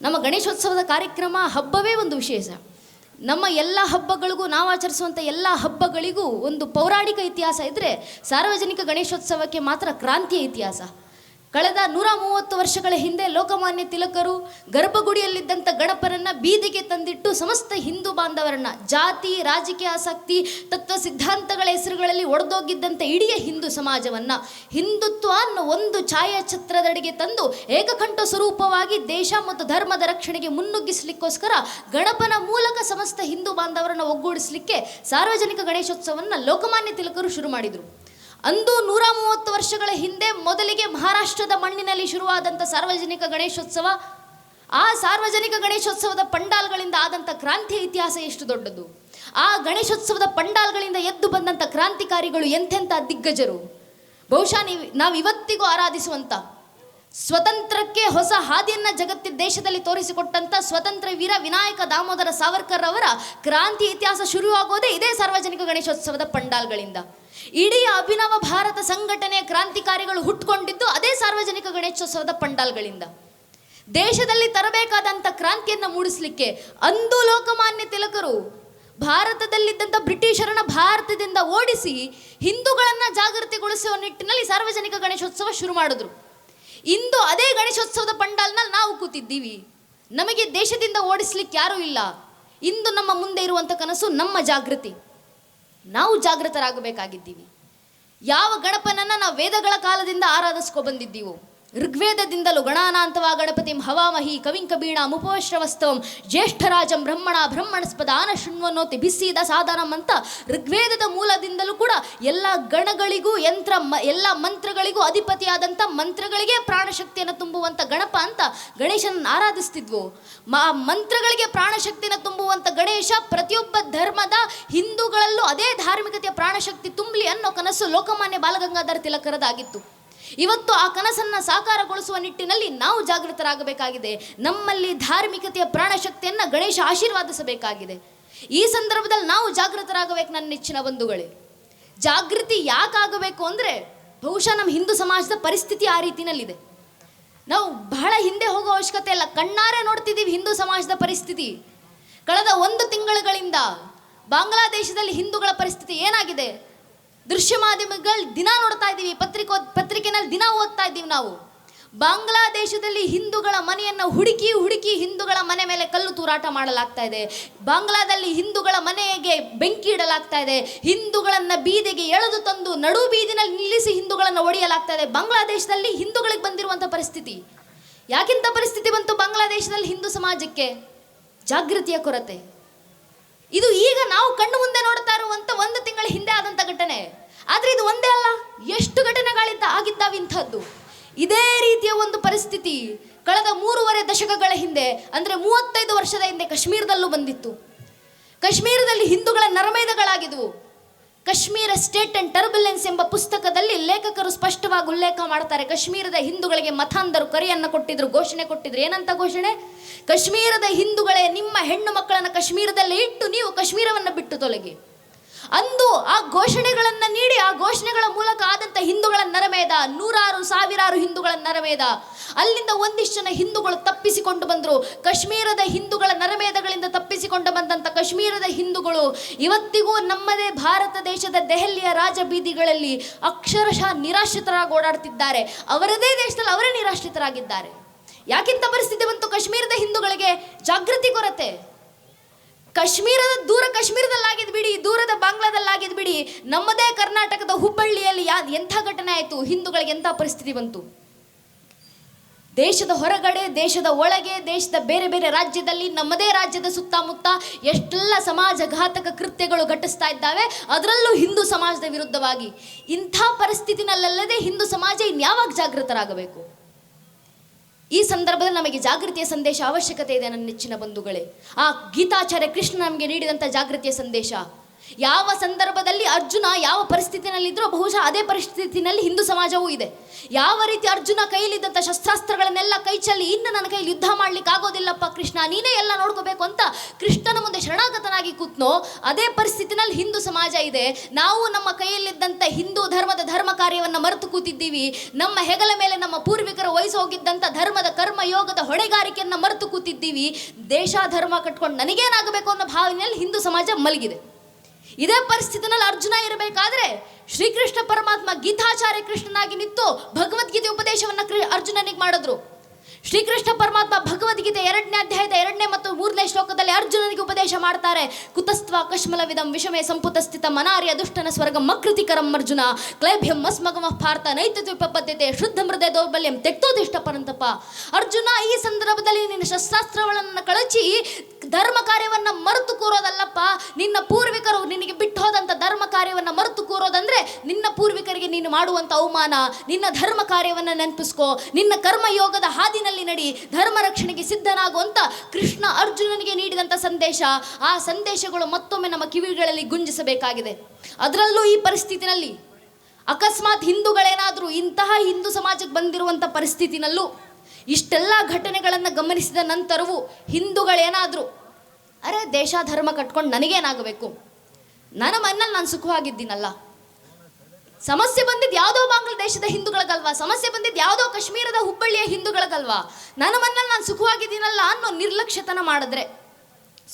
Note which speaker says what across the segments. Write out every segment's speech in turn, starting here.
Speaker 1: ನಮ್ಮ ಗಣೇಶೋತ್ಸವದ ಕಾರ್ಯಕ್ರಮ ಹಬ್ಬವೇ ಒಂದು ವಿಶೇಷ. ನಮ್ಮ ಎಲ್ಲ ಹಬ್ಬಗಳಿಗೂ, ನಾವು ಆಚರಿಸುವಂಥ ಎಲ್ಲ ಹಬ್ಬಗಳಿಗೂ ಒಂದು ಪೌರಾಣಿಕ ಇತಿಹಾಸ ಇದ್ದರೆ ಸಾರ್ವಜನಿಕ ಗಣೇಶೋತ್ಸವಕ್ಕೆ ಮಾತ್ರ ಕ್ರಾಂತಿಯ ಇತಿಹಾಸ. ಕಳೆದ ನೂರ ಮೂವತ್ತು ವರ್ಷಗಳ ಹಿಂದೆ ಲೋಕಮಾನ್ಯ ತಿಲಕರು ಗರ್ಭಗುಡಿಯಲ್ಲಿದ್ದಂಥ ಗಣಪನನ್ನ ಬೀದಿಗೆ ತಂದಿಟ್ಟು ಸಮಸ್ತ ಹಿಂದೂ ಬಾಂಧವರನ್ನ, ಜಾತಿ, ರಾಜಕೀಯ ಆಸಕ್ತಿ, ತತ್ವ ಸಿದ್ಧಾಂತಗಳ ಹೆಸರುಗಳಲ್ಲಿ ಒಡೆದೋಗಿದ್ದಂಥ ಇಡೀ ಹಿಂದೂ ಸಮಾಜವನ್ನ ಹಿಂದುತ್ವ ಅನ್ನೋ ಒಂದು ಛಾಯಾಚಿತ್ರದಡಿಗೆ ತಂದು ಏಕಕಂಠ ಸ್ವರೂಪವಾಗಿ ದೇಶ ಮತ್ತು ಧರ್ಮದ ರಕ್ಷಣೆಗೆ ಮುನ್ನುಗ್ಗಿಸಲಿಕ್ಕೋಸ್ಕರ ಗಣಪನ ಮೂಲಕ ಸಮಸ್ತ ಹಿಂದೂ ಬಾಂಧವರನ್ನ ಒಗ್ಗೂಡಿಸಲಿಕ್ಕೆ ಸಾರ್ವಜನಿಕ ಗಣೇಶೋತ್ಸವವನ್ನು ಲೋಕಮಾನ್ಯ ತಿಲಕರು ಶುರು ಮಾಡಿದರು. ಅಂದು ನೂರ ಮೂವತ್ತು ವರ್ಷಗಳ ಹಿಂದೆ ಮೊದಲಿಗೆ ಮಹಾರಾಷ್ಟ್ರದ ಮಣ್ಣಿನಲ್ಲಿ ಶುರುವಾದಂಥ ಸಾರ್ವಜನಿಕ ಗಣೇಶೋತ್ಸವ, ಆ ಸಾರ್ವಜನಿಕ ಗಣೇಶೋತ್ಸವದ ಪಂಡಾಲ್ಗಳಿಂದ ಆದಂಥ ಕ್ರಾಂತಿಯ ಇತಿಹಾಸ ಎಷ್ಟು ದೊಡ್ಡದು? ಆ ಗಣೇಶೋತ್ಸವದ ಪಂಡಾಲ್ಗಳಿಂದ ಎದ್ದು ಬಂದಂಥ ಕ್ರಾಂತಿಕಾರಿಗಳು ಎಂಥೆಂಥ ದಿಗ್ಗಜರು? ಬಹುಶಃ ನೀವು, ನಾವು ಇವತ್ತಿಗೂ ಆರಾಧಿಸುವಂಥ ಸ್ವತಂತ್ರಕ್ಕೆ ಹೊಸ ಹಾದಿಯನ್ನ ಜಗತ್ತಿನ ದೇಶದಲ್ಲಿ ತೋರಿಸಿಕೊಟ್ಟಂತ ಸ್ವತಂತ್ರ ವೀರ ವಿನಾಯಕ ದಾಮೋದರ ಸಾವರ್ಕರ್ ಅವರ ಕ್ರಾಂತಿ ಇತಿಹಾಸ ಶುರುವಾಗೋದೇ ಇದೇ ಸಾರ್ವಜನಿಕ ಗಣೇಶೋತ್ಸವದ ಪಂಡಾಲ್ಗಳಿಂದ. ಇಡೀ ಅಭಿನವ ಭಾರತ ಸಂಘಟನೆಯ ಕ್ರಾಂತಿಕಾರಿಗಳು ಹುಟ್ಟುಕೊಂಡಿದ್ದು ಅದೇ ಸಾರ್ವಜನಿಕ ಗಣೇಶೋತ್ಸವದ ಪಂಡಾಲ್ಗಳಿಂದ. ದೇಶದಲ್ಲಿ ತರಬೇಕಾದಂಥ ಕ್ರಾಂತಿಯನ್ನು ಮೂಡಿಸಲಿಕ್ಕೆ ಅಂದು ಲೋಕಮಾನ್ಯ ತಿಲಕರು ಭಾರತದಲ್ಲಿದ್ದಂಥ ಬ್ರಿಟಿಷರನ್ನ ಭಾರತದಿಂದ ಓಡಿಸಿ ಹಿಂದೂಗಳನ್ನು ಜಾಗೃತಿಗೊಳಿಸುವ ನಿಟ್ಟಿನಲ್ಲಿ ಸಾರ್ವಜನಿಕ ಗಣೇಶೋತ್ಸವ ಶುರು ಮಾಡಿದ್ರು. ಇಂದು ಅದೇ ಗಣೇಶೋತ್ಸವದ ಪಂಡಾಲ್ನಲ್ಲಿ ನಾವು ಕೂತಿದ್ದೀವಿ. ನಮಗೆ ದೇಶದಿಂದ ಓಡಿಸ್ಲಿಕ್ಕೆ ಯಾರೂ ಇಲ್ಲ. ಇಂದು ನಮ್ಮ ಮುಂದೆ ಇರುವಂಥ ಕನಸು ನಮ್ಮ ಜಾಗೃತಿ. ನಾವು ಜಾಗೃತರಾಗಬೇಕಾಗಿದ್ದೀವಿ. ಯಾವ ಗಣಪನನ್ನು ನಾವು ವೇದಗಳ ಕಾಲದಿಂದ ಆರಾಧಿಸ್ಕೊ ಬಂದಿದ್ದೀವೋ ಋಗ್ವೇದದಿಂದಲೂ ಗಣಾನಾಂತವ ಗಣಪತಿಂ ಹವಾಮಹಿ ಕವಿಂ ಕಬೀಣ ಮುಪವಶ್ರವಸ್ತವಂ ಜ್ಯೇಷ್ಠರಾಜಂ ಬ್ರಹ್ಮಣ ಬ್ರಹ್ಮಣಸ್ಪದ ಆನ ಶೃಣ್ವನ್ನೋತಿ ಬಿಸಿದ ಸಾಧನಂ ಅಂತ ಋಗ್ವೇದದ ಮೂಲದಿಂದಲೂ ಕೂಡ ಎಲ್ಲ ಗಣಗಳಿಗೂ ಯಂತ್ರ ಮ, ಎಲ್ಲ ಮಂತ್ರಗಳಿಗೂ ಅಧಿಪತಿಯಾದಂಥ ಮಂತ್ರಗಳಿಗೆ ಪ್ರಾಣಶಕ್ತಿಯನ್ನು ತುಂಬುವಂಥ ಗಣಪ ಅಂತ ಗಣೇಶನ ಆರಾಧಿಸ್ತಿದ್ವು. ಮಾ ಮಂತ್ರಗಳಿಗೆ ಪ್ರಾಣಶಕ್ತಿಯನ್ನು ತುಂಬುವಂಥ ಗಣೇಶ ಪ್ರತಿಯೊಬ್ಬ ಧರ್ಮದ ಹಿಂದೂಗಳಲ್ಲೂ ಅದೇ ಧಾರ್ಮಿಕತೆಯ ಪ್ರಾಣಶಕ್ತಿ ತುಂಬಲಿ ಅನ್ನೋ ಕನಸು ಲೋಕಮಾನ್ಯ ಬಾಲಗಂಗಾಧರ ತಿಲಕರದಾಗಿತ್ತು. ಇವತ್ತು ಆ ಕನಸನ್ನು ಸಾಕಾರಗೊಳಿಸುವ ನಿಟ್ಟಿನಲ್ಲಿ ನಾವು ಜಾಗೃತರಾಗಬೇಕಾಗಿದೆ. ನಮ್ಮಲ್ಲಿ ಧಾರ್ಮಿಕತೆಯ ಪ್ರಾಣಶಕ್ತಿಯನ್ನು ಗಣೇಶ ಆಶೀರ್ವಾದಿಸಬೇಕಾಗಿದೆ. ಈ ಸಂದರ್ಭದಲ್ಲಿ ನಾವು ಜಾಗೃತರಾಗಬೇಕು ನನ್ನ ನೆಚ್ಚಿನ ಬಂಧುಗಳೇ. ಜಾಗೃತಿ ಯಾಕಾಗಬೇಕು ಅಂದರೆ ಬಹುಶಃ ನಮ್ಮ ಹಿಂದೂ ಸಮಾಜದ ಪರಿಸ್ಥಿತಿ ಆ ರೀತಿನಲ್ಲಿದೆ. ನಾವು ಬಹಳ ಹಿಂದೆ ಹೋಗೋ ಅವಶ್ಯಕತೆ ಇಲ್ಲ. ಕಣ್ಣಾರೆ ನೋಡ್ತಿದ್ದೀವಿ ಹಿಂದೂ ಸಮಾಜದ ಪರಿಸ್ಥಿತಿ. ಕಳೆದ ಒಂದು ತಿಂಗಳುಗಳಿಂದ ಬಾಂಗ್ಲಾದೇಶದಲ್ಲಿ ಹಿಂದೂಗಳ ಪರಿಸ್ಥಿತಿ ಏನಾಗಿದೆ? ದೃಶ್ಯ ಮಾಧ್ಯಮಗಳು ದಿನ ನೋಡ್ತಾ ಇದ್ದೀವಿ. ಪತ್ರಿಕೋ, ಪತ್ರಿಕೆನಲ್ಲಿ ದಿನ ಓದ್ತಾ ಇದ್ದೀವಿ ನಾವು. ಬಾಂಗ್ಲಾದೇಶದಲ್ಲಿ ಹಿಂದೂಗಳ ಮನೆಯನ್ನು ಹುಡುಕಿ ಹುಡುಕಿ ಹಿಂದೂಗಳ ಮನೆ ಮೇಲೆ ಕಲ್ಲು ತೂರಾಟ ಮಾಡಲಾಗ್ತಾ ಇದೆ. ಬಾಂಗ್ಲಾದಲ್ಲಿ ಹಿಂದೂಗಳ ಮನೆಗೆ ಬೆಂಕಿ ಇಡಲಾಗ್ತಾ ಇದೆ. ಹಿಂದೂಗಳನ್ನು ಬೀದಿಗೆ ಎಳೆದು ತಂದು ನಡು ಬೀದಿನಲ್ಲಿ ನಿಲ್ಲಿಸಿ ಹಿಂದೂಗಳನ್ನು ಒಡೆಯಲಾಗ್ತಾ ಇದೆ. ಬಾಂಗ್ಲಾದೇಶದಲ್ಲಿ ಹಿಂದೂಗಳಿಗೆ ಬಂದಿರುವಂಥ ಪರಿಸ್ಥಿತಿ. ಯಾಕಿಂತ ಪರಿಸ್ಥಿತಿ ಬಂತು ಬಾಂಗ್ಲಾದೇಶದಲ್ಲಿ ಹಿಂದೂ ಸಮಾಜಕ್ಕೆ? ಜಾಗೃತಿಯ ಕೊರತೆ. ಇದು ಈಗ ನಾವು ಕಣ್ಣು ಮುಂದೆ ನೋಡ್ತಾ ಇರುವಂತ ಒಂದು ತಿಂಗಳ ಹಿಂದೆ ಆದಂತ ಘಟನೆ. ಆದ್ರೆ ಇದು ಒಂದೇ ಅಲ್ಲ, ಎಷ್ಟು ಘಟನೆಗಳಿದ್ದ ಆಗಿದ್ದಾವೆ ಇಂಥದ್ದು? ಇದೇ ರೀತಿಯ ಒಂದು ಪರಿಸ್ಥಿತಿ ಕಳೆದ ಮೂರುವರೆ ದಶಕಗಳ ಹಿಂದೆ, ಅಂದ್ರೆ ಮೂವತ್ತೈದು ವರ್ಷದ ಹಿಂದೆ ಕಾಶ್ಮೀರದಲ್ಲೂ ಬಂದಿತ್ತು. ಕಾಶ್ಮೀರದಲ್ಲಿ ಹಿಂದೂಗಳ ನರಮೇಧಗಳಾಗಿದ್ವು. ಕಾಶ್ಮೀರ ಸ್ಟೇಟ್ ಅಂಡ್ ಟರ್ಬುಲೆನ್ಸ್ ಎಂಬ ಪುಸ್ತಕದಲ್ಲಿ ಲೇಖಕರು ಸ್ಪಷ್ಟವಾಗಿ ಉಲ್ಲೇಖ ಮಾಡ್ತಾರೆ. ಕಾಶ್ಮೀರದ ಹಿಂದೂಗಳಿಗೆ ಮತಾಂಧರು ಕರೆಯನ್ನು ಕೊಟ್ಟಿದ್ರು, ಘೋಷಣೆ ಕೊಟ್ಟಿದ್ರು. ಏನಂತ ಘೋಷಣೆ? ಕಾಶ್ಮೀರದ ಹಿಂದೂಗಳೇ ನಿಮ್ಮ ಹೆಣ್ಣು ಮಕ್ಕಳನ್ನು ಕಾಶ್ಮೀರದಲ್ಲಿ ಇಟ್ಟು ನೀವು ಕಾಶ್ಮೀರವನ್ನು ಬಿಟ್ಟು ತೊಲಗಿ. ಅಂದು ಆ ಘೋಷಣೆಗಳನ್ನು ನೀಡಿ, ಆ ಘೋಷಣೆಗಳ ಮೂಲಕ ಆದಂಥ ಹಿಂದೂಗಳ ನರಮೇಧ, ನೂರಾರು, ಸಾವಿರಾರು ಹಿಂದೂಗಳ ನರಮೇಧ. ಅಲ್ಲಿಂದ ಒಂದಿಷ್ಟು ಜನ ಹಿಂದೂಗಳು ತಪ್ಪಿಸಿಕೊಂಡು ಬಂದರು. ಕಾಶ್ಮೀರದ ಹಿಂದೂಗಳ ನರಮೇಧಗಳಿಂದ ತಪ್ಪಿಸಿಕೊಂಡು ಬಂದಂಥ ಕಾಶ್ಮೀರದ ಹಿಂದೂಗಳು ಇವತ್ತಿಗೂ ನಮ್ಮದೇ ಭಾರತ ದೇಶದ ದೆಹಲಿಯ ರಾಜಬೀದಿಗಳಲ್ಲಿ ಅಕ್ಷರಶಃ ನಿರಾಶ್ರಿತರಾಗಿ ಓಡಾಡ್ತಿದ್ದಾರೆ. ಅವರದೇ ದೇಶದಲ್ಲಿ ಅವರೇ ನಿರಾಶ್ರಿತರಾಗಿದ್ದಾರೆ. ಯಾಕಿಂತ ಪರಿಸ್ಥಿತಿ ಬಂತು? ಕಾಶ್ಮೀರದ ಹಿಂದೂಗಳಿಗೆ ಜಾಗೃತಿ ಕೊರತೆ. ಕಾಶ್ಮೀರದ ದೂರ ಕಾಶ್ಮೀರದಲ್ಲಾಗಿದ್ ಬಿಡಿ, ದೂರದ ಬಾಂಗ್ಲಾದಲ್ಲಾಗಿದ್ ಬಿಡಿ, ನಮ್ಮದೇ ಕರ್ನಾಟಕದ ಹುಬ್ಬಳ್ಳಿಯಲ್ಲಿ ಯಾ ಎಂಥ ಘಟನೆ ಆಯಿತು? ಹಿಂದೂಗಳಿಗೆ ಎಂಥ ಪರಿಸ್ಥಿತಿ ಬಂತು? ದೇಶದ ಹೊರಗಡೆ, ದೇಶದ ಒಳಗೆ, ದೇಶದ ಬೇರೆ ಬೇರೆ ರಾಜ್ಯದಲ್ಲಿ, ನಮ್ಮದೇ ರಾಜ್ಯದ ಸುತ್ತಮುತ್ತ ಎಷ್ಟೆಲ್ಲ ಸಮಾಜಘಾತಕ ಕೃತ್ಯಗಳು ಘಟಿಸ್ತಾ ಇದ್ದಾವೆ, ಅದರಲ್ಲೂ ಹಿಂದೂ ಸಮಾಜದ ವಿರುದ್ಧವಾಗಿ. ಇಂಥ ಪರಿಸ್ಥಿತಿನಲ್ಲಲ್ಲದೆ ಹಿಂದೂ ಸಮಾಜ ಇನ್ಯಾವಾಗ ಜಾಗೃತರಾಗಬೇಕು? ಈ ಸಂದರ್ಭದಲ್ಲಿ ನಮಗೆ ಜಾಗೃತಿಯ ಸಂದೇಶ ಅವಶ್ಯಕತೆ ಇದೆ ನನ್ನ ನೆಚ್ಚಿನ ಬಂಧುಗಳೇ. ಆ ಗೀತಾಚಾರ್ಯ ಕೃಷ್ಣ ನಮಗೆ ನೀಡಿದಂಥ ಜಾಗೃತಿಯ ಸಂದೇಶ. ಯಾವ ಸಂದರ್ಭದಲ್ಲಿ ಅರ್ಜುನ ಯಾವ ಪರಿಸ್ಥಿತಿನಲ್ಲಿದ್ದರೂ ಬಹುಶಃ ಅದೇ ಪರಿಸ್ಥಿತಿನಲ್ಲಿ ಹಿಂದೂ ಸಮಾಜವೂ ಇದೆ. ಯಾವ ರೀತಿ ಅರ್ಜುನ ಕೈಯಲ್ಲಿದ್ದಂಥ ಶಸ್ತ್ರಾಸ್ತ್ರಗಳನ್ನೆಲ್ಲ ಕೈ ಚೆಲ್ಲಿ ಇನ್ನು ನನ್ನ ಕೈಯಲ್ಲಿ ಯುದ್ಧ ಮಾಡ್ಲಿಕ್ಕೆ ಆಗೋದಿಲ್ಲಪ್ಪ ಕೃಷ್ಣ, ನೀನೇ ಎಲ್ಲ ನೋಡ್ಕೋಬೇಕು ಅಂತ ಕೃಷ್ಣನ ಮುಂದೆ ಶರಣಾಗತನಾಗಿ ಕೂತ್ನೋ, ಅದೇ ಪರಿಸ್ಥಿತಿನಲ್ಲಿ ಹಿಂದೂ ಸಮಾಜ ಇದೆ. ನಾವು ನಮ್ಮ ಕೈಯಲ್ಲಿದ್ದಂಥ ಹಿಂದೂ ಧರ್ಮದ ಧರ್ಮ ಕಾರ್ಯವನ್ನು ಮರೆತು ಕೂತಿದ್ದೀವಿ. ನಮ್ಮ ಹೆಗಲ ಮೇಲೆ ನಮ್ಮ ಪೂರ್ವಿಕರು ವಹಿಸಿ ಹೋಗಿದ್ದಂಥ ಧರ್ಮದ ಕರ್ಮ ಯೋಗದ ಹೊಣೆಗಾರಿಕೆಯನ್ನು ಮರೆತು ಕೂತಿದ್ದೀವಿ. ದೇಶ ಧರ್ಮ ಕಟ್ಕೊಂಡು ನನಗೇನಾಗಬೇಕು ಅನ್ನೋ ಭಾವನೆಯಲ್ಲಿ ಹಿಂದೂ ಸಮಾಜ ಮಲಗಿದೆ. ಇದೇ ಪರಿಸ್ಥಿತಿನಲ್ಲಿ ಅರ್ಜುನ ಇರಬೇಕಾದ್ರೆ ಶ್ರೀಕೃಷ್ಣ ಪರಮಾತ್ಮ ಗೀತಾಚಾರ್ಯ ಕೃಷ್ಣನಾಗಿ ನಿಂತು ಭಗವದ್ಗೀತೆ ಉಪದೇಶವನ್ನ ಅರ್ಜುನನಿಗೆ ಮಾಡಿದ್ರು. ಶ್ರೀಕೃಷ್ಣ ಪರಮಾತ್ಮ ಭಗವದ್ಗೀತೆ ಎರಡನೇ ಅಧ್ಯಾಯದ ಎರಡನೇ ಮತ್ತು ಮೂರನೇ ಶ್ಲೋಕದಲ್ಲಿ ಅರ್ಜುನನಿಗೆ ಉಪದೇಶ ಮಾಡ್ತಾರೆ. ಕುತಸ್ತ್ವ ಕಶ್ಮಲವಿದಂ ವಿಷಮೇ ಸಂಪುತ ಸ್ಥಿತ ಮನಾರ್ಯ ದುಷ್ಟನ ಸ್ವರ್ಗ ಮಕೃತಿಕರಂ ಅರ್ಜುನ. ಕ್ಲೈಭ್ಯಂ ಮಸ್ಮಗಮ ಭಾರತ ನೈತಿಕ ಪದ್ಧತೆ ಶುದ್ಧ ಹೃದಯ ದೌರ್ಬಲ್ಯಂ ತೆಕ್ತೋದಿಷ್ಟ ಪರಂತಪ. ಅರ್ಜುನ ಈ ಸಂದರ್ಭದಲ್ಲಿ ನಿನ್ನ ಶಸ್ತ್ರಾಸ್ತ್ರಗಳನ್ನು ಕಳಚಿ ಧರ್ಮ ಕಾರ್ಯವನ್ನ ಮರೆತು ಕೂರೋದಲ್ಲಪ್ಪ. ನಿನ್ನ ಪೂರ್ವಿಕರು ನಿನಗೆ ಬಿಟ್ಟು ಹೋದಂಥ ಧರ್ಮ ಕಾರ್ಯವನ್ನ ಮರೆತು ಕೂರೋದಂದ್ರೆ ನಿನ್ನ ಪೂರ್ವಿಕರಿಗೆ ನೀನು ಮಾಡುವಂಥ ಅವಮಾನ. ನಿನ್ನ ಧರ್ಮ ಕಾರ್ಯವನ್ನ ನೆನಪಿಸ್ಕೋ. ನಿನ್ನ ಕರ್ಮಯೋಗದ ಹಾದಿನಲ್ಲಿ ನಡಿ, ಧರ್ಮ ರಕ್ಷಣೆಗೆ ಸಿದ್ಧನಾಗುವಂತ ಕೃಷ್ಣ ಅರ್ಜುನನಿಗೆ ನೀಡಿದಂಥ ಸಂದೇಶ. ಆ ಸಂದೇಶಗಳು ಮತ್ತೊಮ್ಮೆ ನಮ್ಮ ಕಿವಿಗಳಲ್ಲಿ ಗುಂಜಿಸಬೇಕಾಗಿದೆ. ಅದರಲ್ಲೂ ಈ ಪರಿಸ್ಥಿತಿನಲ್ಲಿ ಅಕಸ್ಮಾತ್ ಹಿಂದೂಗಳೇನಾದರೂ ಇಂತಹ ಹಿಂದೂ ಸಮಾಜಕ್ಕೆ ಬಂದಿರುವಂಥ ಪರಿಸ್ಥಿತಿನಲ್ಲೂ ಇಷ್ಟೆಲ್ಲ ಘಟನೆಗಳನ್ನು ಗಮನಿಸಿದ ನಂತರವೂ ಹಿಂದೂಗಳೇನಾದರೂ, ಅರೆ ದೇಶ ಧರ್ಮ ಕಟ್ಕೊಂಡು ನನಗೇನಾಗಬೇಕು? ನನ್ನ ಮನ್ನಲ್ಲಿ ನಾನು ಸುಖವಾಗಿದ್ದೀನಲ್ಲ. ಸಮಸ್ಯೆ ಬಂದಿದ್ದು ಯಾವುದೋ ಬಾಂಗ್ಲಾದೇಶದ ಹಿಂದೂಗಳಿಗಲ್ವಾ? ಸಮಸ್ಯೆ ಬಂದಿದ್ದು ಯಾವುದೋ ಕಾಶ್ಮೀರದ ಹುಬ್ಬಳ್ಳಿಯ ಹಿಂದೂಗಳಿಗಲ್ವಾ? ನನ್ನ ಮನ್ನಲ್ಲಿ ನಾನು ಸುಖವಾಗಿದ್ದೀನಲ್ಲ ಅನ್ನೋ ನಿರ್ಲಕ್ಷ್ಯತನ ಮಾಡಿದ್ರೆ,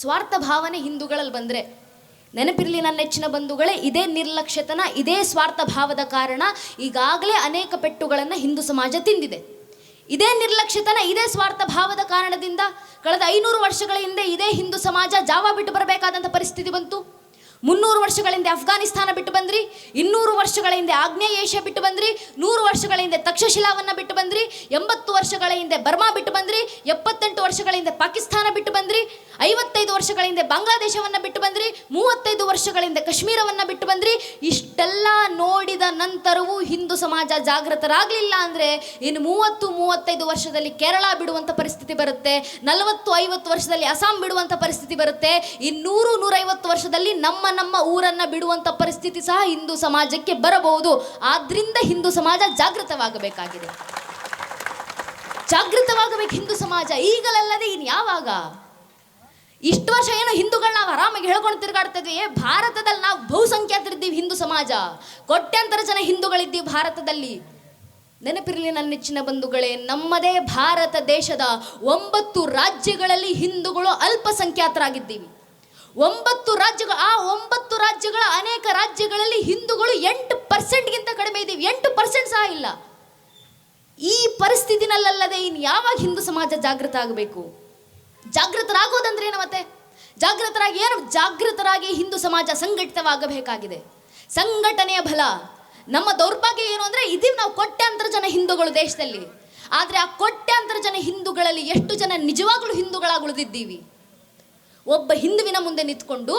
Speaker 1: ಸ್ವಾರ್ಥ ಭಾವನೆ ಹಿಂದೂಗಳಲ್ಲಿ ಬಂದರೆ, ನೆನಪಿರಲಿ ನನ್ನ ನೆಚ್ಚಿನ ಬಂಧುಗಳೇ, ಇದೇ ನಿರ್ಲಕ್ಷ್ಯತನ, ಇದೇ ಸ್ವಾರ್ಥ ಭಾವದ ಕಾರಣ ಈಗಾಗಲೇ ಅನೇಕ ಪೆಟ್ಟುಗಳನ್ನು ಹಿಂದೂ ಸಮಾಜ ತಿಂದಿದೆ. ಇದೇ ನಿರ್ಲಕ್ಷ್ಯತನ, ಇದೇ ಸ್ವಾರ್ಥ ಭಾವದ ಕಾರಣದಿಂದ ಕಳೆದ ಐನೂರು ವರ್ಷಗಳ ಹಿಂದೆ ಇದೇ ಹಿಂದೂ ಸಮಾಜ ಜಾವ ಬಿಟ್ಟು ಬರಬೇಕಾದಂಥ ಪರಿಸ್ಥಿತಿ ಬಂತು. ಮುನ್ನೂರು ವರ್ಷಗಳ ಹಿಂದೆ ಅಫ್ಘಾನಿಸ್ತಾನ ಬಿಟ್ಟು ಬಂದ್ರಿ, ಇನ್ನೂರು ವರ್ಷಗಳ ಹಿಂದೆ ಆಗ್ನೇಯ ಏಷ್ಯಾ ಬಿಟ್ಟು ಬಂದ್ರಿ, ನೂರು ವರ್ಷಗಳ ಹಿಂದೆ ತಕ್ಷಶಿಲಾವನ್ನ ಬಿಟ್ಟು ಬಂದ್ರಿ, ಎಂಬತ್ತು ವರ್ಷಗಳ ಹಿಂದೆ ಬರ್ಮಾ ಬಿಟ್ಟು ಬಂದ್ರಿ, ಎಪ್ಪತ್ತೆಂಟು ವರ್ಷಗಳ ಹಿಂದೆ ಪಾಕಿಸ್ತಾನ ಬಿಟ್ಟು ಬಂದ್ರಿ, ಐವತ್ತೈದು ವರ್ಷಗಳ ಹಿಂದೆ ಬಾಂಗ್ಲಾದೇಶವನ್ನ ಬಿಟ್ಟು ಬಂದ್ರಿ, ಮೂವತ್ತೈದು ವರ್ಷಗಳ ಹಿಂದೆ ಕಾಶ್ಮೀರವನ್ನ ಬಿಟ್ಟು ಬಂದ್ರಿ, ಇಷ್ಟೆಲ್ಲ ನೋಡಿದ ನಂತರವೂ ಹಿಂದೂ ಸಮಾಜ ಜಾಗೃತರಾಗಲಿಲ್ಲ ಅಂದರೆ ಇನ್ನು ಮೂವತ್ತು, ಮೂವತ್ತೈದು ವರ್ಷದಲ್ಲಿ ಕೇರಳ ಬಿಡುವಂಥ ಪರಿಸ್ಥಿತಿ ಬರುತ್ತೆ, ನಲವತ್ತು, ಐವತ್ತು ವರ್ಷದಲ್ಲಿ ಅಸ್ಸಾಂ ಬಿಡುವಂಥ ಪರಿಸ್ಥಿತಿ ಬರುತ್ತೆ, ಇನ್ನೂರು, ನೂರೈವತ್ತು ವರ್ಷದಲ್ಲಿ ನಮ್ಮ ನಮ್ಮ ಊರನ್ನ ಬಿಡುವಂಥ ಪರಿಸ್ಥಿತಿ ಸಹ ಹಿಂದೂ ಸಮಾಜಕ್ಕೆ ಬರಬಹುದು. ಆದ್ದರಿಂದ ಹಿಂದೂ ಸಮಾಜ ಜಾಗೃತವಾಗಬೇಕಾಗಿದೆ. ಜಾಗೃತವಾಗಬೇಕು ಹಿಂದೂ ಸಮಾಜ. ಈಗಲಲ್ಲದೆ ಇನ್ನು ಯಾವಾಗ? ಇಷ್ಟು ವರ್ಷ ಏನು ಹಿಂದೂಗಳನ್ನ ನಾವು ಆರಾಮಾಗಿ ಹೇಳ್ಕೊಂಡು ತಿರುಗಾಡ್ತಿದ್ವಿ. ಏ, ಭಾರತದಲ್ಲಿ ನಾವು ಬಹುಸಂಖ್ಯಾತರಿದ್ದೀವಿ ಹಿಂದೂ ಸಮಾಜ. ಕೋಟ್ಯಾಂತರ ಜನ ಹಿಂದೂಗಳಿದ್ದೀವಿ ಭಾರತದಲ್ಲಿ. ನೆನಪಿರಲಿ ನನ್ನ ನೆಚ್ಚಿನ ಬಂಧುಗಳೇ ನಮ್ಮದೇ ಭಾರತ ದೇಶದ ಒಂಬತ್ತು ರಾಜ್ಯಗಳಲ್ಲಿ ಹಿಂದೂಗಳು ಅಲ್ಪಸಂಖ್ಯಾತರಾಗಿದ್ದೀವಿ. ಒಂಬತ್ತು ರಾಜ್ಯಗಳು, ಆ ಒಂಬತ್ತು ರಾಜ್ಯಗಳ ಅನೇಕ ರಾಜ್ಯಗಳಲ್ಲಿ ಹಿಂದೂಗಳು ಎಂಟು ಪರ್ಸೆಂಟ್ಗಿಂತ ಕಡಿಮೆ ಇದ್ದೀವಿ. ಎಂಟು ಪರ್ಸೆಂಟ್ ಸಹ ಇಲ್ಲ. ಈ ಪರಿಸ್ಥಿತಿನಲ್ಲಲ್ಲದೆ ಇನ್ನು ಯಾವಾಗ ಹಿಂದೂ ಸಮಾಜ ಜಾಗೃತ ಆಗಬೇಕು? ಜಾಗೃತರಾಗೋದಂದ್ರೆ ಏನು ಮತ್ತೆ? ಜಾಗೃತರಾಗಿ ಏನು? ಜಾಗೃತರಾಗಿ ಹಿಂದೂ ಸಮಾಜ ಸಂಘಟಿತವಾಗಬೇಕಾಗಿದೆ. ಸಂಘಟನೆಯ ಬಲ. ನಮ್ಮ ದೌರ್ಭಾಗ್ಯ ಏನು ಅಂದರೆ ಇದೀವಿ ನಾವು ಕೋಟ್ಯಾಂತರ ಜನ ಹಿಂದೂಗಳು ದೇಶದಲ್ಲಿ. ಆದರೆ ಆ ಕೋಟ್ಯಾಂತರ ಜನ ಹಿಂದೂಗಳಲ್ಲಿ ಎಷ್ಟು ಜನ ನಿಜವಾಗ್ಲೂ ಹಿಂದೂಗಳಾಗಿ ಉಳಿದಿದ್ದೀವಿ? ಒಬ್ಬ ಹಿಂದುವಿನ ಮುಂದೆ ನಿಂತ್ಕೊಂಡು,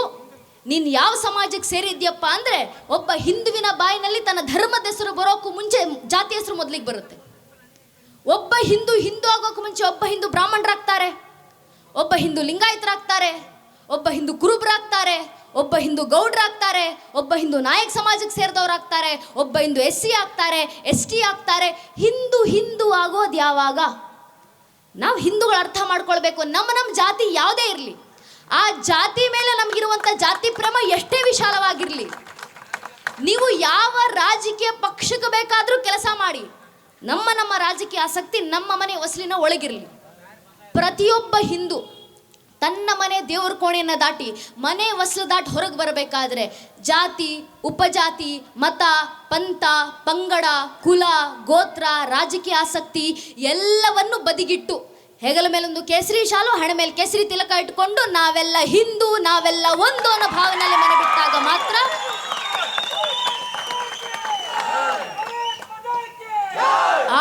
Speaker 1: ನೀನು ಯಾವ ಸಮಾಜಕ್ಕೆ ಸೇರಿದ್ಯಪ್ಪ ಅಂದರೆ, ಒಬ್ಬ ಹಿಂದುವಿನ ಬಾಯಿನಲ್ಲಿ ತನ್ನ ಧರ್ಮದ ಹೆಸರು ಬರೋಕ್ಕೂ ಮುಂಚೆ ಜಾತಿ ಹೆಸರು ಮೊದಲಿಗೆ ಬರುತ್ತೆ. ಒಬ್ಬ ಹಿಂದೂ ಹಿಂದೂ ಆಗೋಕ್ಕೂ ಮುಂಚೆ ಒಬ್ಬ ಹಿಂದೂ ಬ್ರಾಹ್ಮಣರಾಗ್ತಾರೆ. ಒಬ್ಬ ಹಿಂದೂ ಲಿಂಗಾಯತರಾಗ್ತಾರೆ. ಒಬ್ಬ ಹಿಂದೂ ಕುರುಬರಾಗ್ತಾರೆ. ಒಬ್ಬ ಹಿಂದೂ ಗೌಡ್ರಾಗ್ತಾರೆ. ಒಬ್ಬ ಹಿಂದೂ ನಾಯಕ್ ಸಮಾಜಕ್ಕೆ ಸೇರಿದವರಾಗ್ತಾರೆ. ಒಬ್ಬ ಹಿಂದೂ ಎಸ್ ಸಿ ಆಗ್ತಾರೆ ಎಸ್ ಟಿ ಆಗ್ತಾರೆ. ಹಿಂದೂ ಹಿಂದೂ ಆಗೋದು ಯಾವಾಗ? ನಾವು ಹಿಂದೂಗಳು ಅರ್ಥ ಮಾಡ್ಕೊಳ್ಬೇಕು. ನಮ್ಮ ನಮ್ಮ ಜಾತಿ ಯಾವುದೇ ಇರಲಿ. ಆ ಜಾತಿ ಮೇಲೆ ನಮಗಿರುವಂಥ ಜಾತಿ ಪ್ರೇಮ ಎಷ್ಟೇ ವಿಶಾಲವಾಗಿರಲಿ, ನೀವು ಯಾವ ರಾಜಕೀಯ ಪಕ್ಷಕ್ಕೆ ಬೇಕಾದರೂ ಕೆಲಸ ಮಾಡಿ, ನಮ್ಮ ನಮ್ಮ ರಾಜಕೀಯ ಆಸಕ್ತಿ ನಮ್ಮ ಮನೆ ಹೊಸಲಿನ ಒಳಗಿರಲಿ. ಪ್ರತಿಯೊಬ್ಬ ಹಿಂದೂ ತನ್ನ ಮನೆ ದೇವರ ಕೋಣೆಯನ್ನು ದಾಟಿ, ಮನೆ ಹೊಸಲು ದಾಟಿ ಹೊರಗೆ ಬರಬೇಕಾದ್ರೆ ಜಾತಿ, ಉಪಜಾತಿ, ಮತ, ಪಂಥ, ಪಂಗಡ, ಕುಲ, ಗೋತ್ರ, ರಾಜಕೀಯ ಆಸಕ್ತಿ ಎಲ್ಲವನ್ನು ಬದಿಗಿಟ್ಟು ಹೆಗಲ ಮೇಲೊಂದು ಕೇಸರಿ ಶಾಲು, ಹಣ ಮೇಲೆ ಕೇಸರಿ ತಿಲಕ ಇಟ್ಕೊಂಡು ನಾವೆಲ್ಲ ಹಿಂದೂ, ನಾವೆಲ್ಲ ಒಂದು ಅನ್ನೋ ಭಾವನೆಯಲ್ಲಿ ಮನೆ ಬಿಟ್ಟಾಗ ಮಾತ್ರ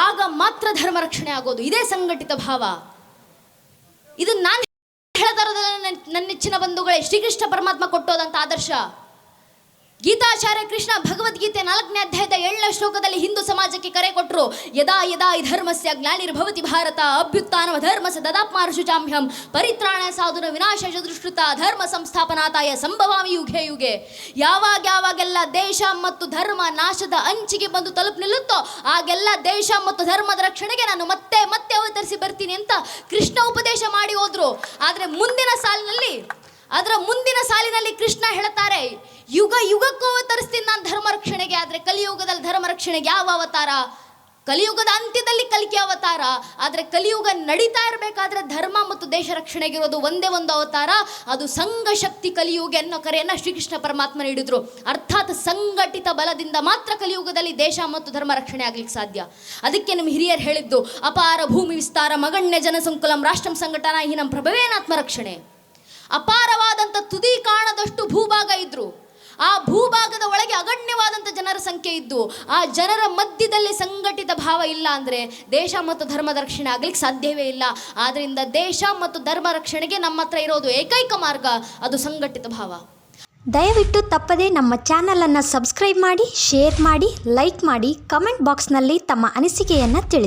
Speaker 1: ಆಗ ಮಾತ್ರ ಧರ್ಮ ರಕ್ಷಣೆ ಆಗೋದು. ಇದೇ ಸಂಘಟಿತ ಭಾವ. ಇದು ನಾನು ನನ್ನ ನನ್ನ ನೆಚ್ಚಿನ ಬಂಧುಗಳೇ, ಶ್ರೀಕೃಷ್ಣ ಪರಮಾತ್ಮ ಕೊಟ್ಟೋದಂತ ಆದರ್ಶ. ಗೀತಾಚಾರ್ಯ ಕೃಷ್ಣ ಭಗವದ್ಗೀತೆ ನಾಲ್ಕನೇ ಅಧ್ಯಾಯದ ಏಳನೇ ಶ್ಲೋಕದಲ್ಲಿ ಹಿಂದೂ ಸಮಾಜಕ್ಕೆ ಕರೆ ಕೊಟ್ಟರು ಯದಾ ಯದಾ ಈ ಧರ್ಮಸ್ಯ ಜ್ಞಾನಿರ್ಭವತಿ ಭಾರತ ಅಭ್ಯುತ್ಥಾನವ ಧರ್ಮಸ ದದಾತ್ಮಾರ್ಷುಚಾಮ್ಯಹಂ ಪರಿತ್ರಾಣ ಸಾಧುನ ವಿನಾಶ ಚದೃಷ್ಟ ಧರ್ಮ ಸಂಸ್ಥಾಪನಾತಾಯ ಸಂಭವಾಮಿ ಯುಗೆ ಯುಗೆ ಯಾವಾಗ ಯಾವಾಗೆಲ್ಲ ದೇಶ ಮತ್ತು ಧರ್ಮ ನಾಶದ ಅಂಚಿಗೆ ಬಂದು ತಲುಪು ನಿಲ್ಲುತ್ತೋ ಆಗೆಲ್ಲ ದೇಶ ಮತ್ತು ಧರ್ಮದ ರಕ್ಷಣೆಗೆ ನಾನು ಮತ್ತೆ ಮತ್ತೆ ಅವತರಿಸಿ ಬರ್ತೀನಿ ಅಂತ ಕೃಷ್ಣ ಉಪದೇಶ ಮಾಡಿ ಹೋದ್ರು. ಆದರೆ ಮುಂದಿನ ಸಾಲಿನಲ್ಲಿ ಅದರ ಮುಂದಿನ ಸಾಲಿನಲ್ಲಿ ಕೃಷ್ಣ ಹೇಳ್ತಾರೆ ಯುಗ ಯುಗಕ್ಕೂ ಅವತರಿಸ್ತೀನಿ ನಾನು ಧರ್ಮ ರಕ್ಷಣೆಗೆ ಆದರೆ ಕಲಿಯುಗದಲ್ಲಿ ಧರ್ಮ ರಕ್ಷಣೆಗೆ ಯಾವ ಅವತಾರ? ಕಲಿಯುಗದ ಅಂತ್ಯದಲ್ಲಿ ಕಲಿಕೆ ಅವತಾರ, ಆದರೆ ಕಲಿಯುಗ ನಡೀತಾ ಇರಬೇಕಾದ್ರೆ ಧರ್ಮ ಮತ್ತು ದೇಶ ರಕ್ಷಣೆಗಿರೋದು ಒಂದೇ ಒಂದು ಅವತಾರ, ಅದು ಸಂಘ ಶಕ್ತಿ ಕಲಿಯುಗ ಎನ್ನೋ ಕರೆಯನ್ನು ಶ್ರೀಕೃಷ್ಣ ಪರಮಾತ್ಮ ನೀಡಿದ್ರು. ಅರ್ಥಾತ್ ಸಂಘಟಿತ ಬಲದಿಂದ ಮಾತ್ರ ಕಲಿಯುಗದಲ್ಲಿ ದೇಶ ಮತ್ತು ಧರ್ಮ ರಕ್ಷಣೆ ಆಗ್ಲಿಕ್ಕೆ ಸಾಧ್ಯ. ಅದಕ್ಕೆ ನಮ್ಮ ಹಿರಿಯರು ಹೇಳಿದ್ದು, ಅಪಾರ ಭೂಮಿ ವಿಸ್ತಾರ, ಮಗಣ್ಯ ಜನಸಂಕುಲಂ ರಾಷ್ಟ್ರಂ ಸಂಘಟನಾ ನಮ್ಮ ಪ್ರಭವೇನಾತ್ಮ ರಕ್ಷಣೆ ಅಪಾರವಾದಂಥ ತುದಿ ಕಾಣದಷ್ಟು ಭೂಭಾಗ ಇದ್ರು. ಆ ಭೂಭಾಗದ ಒಳಗೆ ಅಗಣ್ಯವಾದಂಥ ಜನರ ಸಂಖ್ಯೆ ಇದ್ದು, ಆ ಜನರ ಮಧ್ಯದಲ್ಲಿ ಸಂಘಟಿತ ಭಾವ ಇಲ್ಲ ಅಂದರೆ ದೇಶ ಮತ್ತು ಧರ್ಮದ ರಕ್ಷಣೆ ಆಗ್ಲಿಕ್ಕೆ ಸಾಧ್ಯವೇ ಇಲ್ಲ. ಆದ್ದರಿಂದ ದೇಶ ಮತ್ತು ಧರ್ಮ ರಕ್ಷಣೆಗೆ ನಮ್ಮ ಹತ್ರ ಇರೋದು ಏಕೈಕ ಮಾರ್ಗ, ಅದು ಸಂಘಟಿತ ಭಾವ.
Speaker 2: ದಯವಿಟ್ಟು ತಪ್ಪದೇ ನಮ್ಮ ಚಾನಲನ್ನು ಸಬ್ಸ್ಕ್ರೈಬ್ ಮಾಡಿ ಶೇರ್ ಮಾಡಿ ಲೈಕ್ ಮಾಡಿ ಕಮೆಂಟ್ ಬಾಕ್ಸ್ನಲ್ಲಿ ತಮ್ಮ ಅನಿಸಿಕೆಯನ್ನು ತಿಳಿಸಿ.